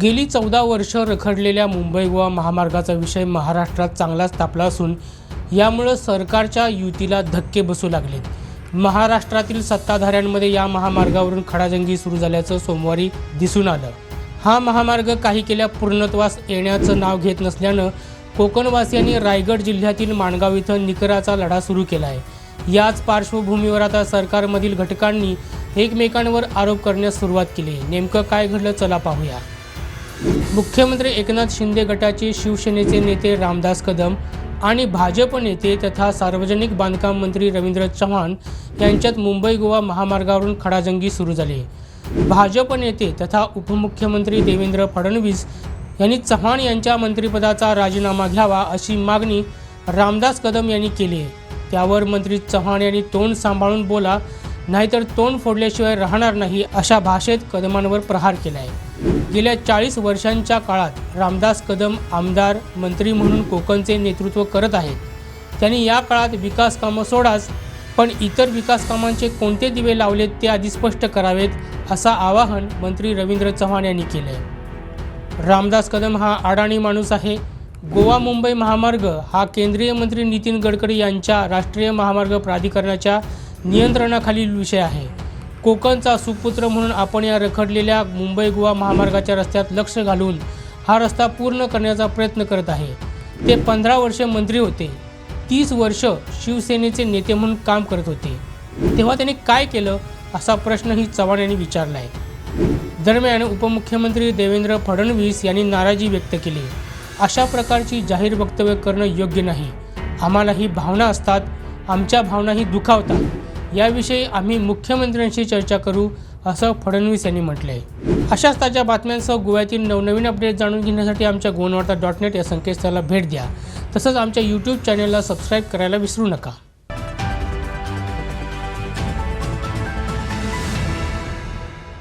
गेली चौदा वर्ष रखडलेल्या मुंबई गोवा महामार्गाचा विषय महाराष्ट्रात चांगलाच तापला असून यामुळं सरकारच्या युतीला धक्के बसू लागलेत. महाराष्ट्रातील सत्ताधाऱ्यांमध्ये या महामार्गावरून खडाजंगी सुरू झाल्याचं सोमवारी दिसून आलं. हा महामार्ग काही केल्या पूर्णत्वास येण्याचं नाव घेत नसल्यानं कोकणवासियांनी रायगड जिल्ह्यातील माणगाव इथं निकराचा लढा सुरू केला आहे याच पार्श्वभूमीवर आता सरकारमधील घटकांनी एकमेकांवर आरोप करण्यास सुरुवात केली. नेमकं काय घडलं चला पाहूया. मुख्यमंत्री एकनाथ शिंदे गटाचे शिवसेनेचे नेते रामदास कदम आणि भाजप नेते तथा सार्वजनिक बांधकाम मंत्री रवींद्र चव्हाण यांच्यात मुंबई गोवा महामार्गावरून खडाजंगी सुरू झाली. भाजप नेते तथा उपमुख्यमंत्री देवेंद्र फडणवीस यांनी चव्हाण यांच्या मंत्रिपदाचा राजीनामा घ्यावा अशी मागणी रामदास कदम यांनी केली. आहे त्यावर मंत्री चव्हाण यांनी तोंड सांभाळून बोला नाहीतर तोंड फोडल्याशिवाय राहणार नाही अशा भाषेत कदमांवर प्रहार केला आहे. गेल्या चाळीस वर्षांच्या काळात रामदास कदम आमदार मंत्री म्हणून कोकणचे नेतृत्व करत आहेत. त्यांनी या काळात विकास कामं सोडाच पण इतर विकास कामांचे कोणते दिवे लावलेत ते आधी स्पष्ट करावेत असं आवाहन मंत्री रवींद्र चव्हाण यांनी केलं आहे रामदास कदम हा अडाणी माणूस आहे. गोवा मुंबई महामार्ग हा केंद्रीय मंत्री नितीन गडकरी यांच्या राष्ट्रीय महामार्ग प्राधिकरणाच्या नियंत्रणाखालील विषय आहे. कोकणचा सुपुत्र म्हणून आपण या रखडलेल्या मुंबई गोवा महामार्गाच्या रस्त्यात लक्ष घालून हा रस्ता पूर्ण करण्याचा प्रयत्न करत आहे. ते पंधरा वर्ष मंत्री होते. तीस वर्ष शिवसेनेचे नेते म्हणून काम करत होते. तेव्हा त्यांनी काय केलं असा प्रश्नही चव्हाण यांनी विचारला आहे दरम्यान उपमुख्यमंत्री देवेंद्र फडणवीस यांनी नाराजी व्यक्त केली. अशा प्रकारची जाहीर वक्तव्य करणं योग्य नाही. आम्हालाही भावना असतात आमच्या भावनाही दुखावतात. याविषयी आम्ही मुख्यमंत्र्यांशी चर्चा करू असं फडणवीस यांनी म्हटलं आहे अशाच ताज्या बातम्यांसह गोव्यातील नवनवीन अपडेट जाणून घेण्यासाठी आमच्या गोनवार्ता डॉट नेट या संकेतस्थळाला भेट द्या. तसंच आमच्या यूट्यूब चॅनलला सबस्क्राईब करायला विसरू नका.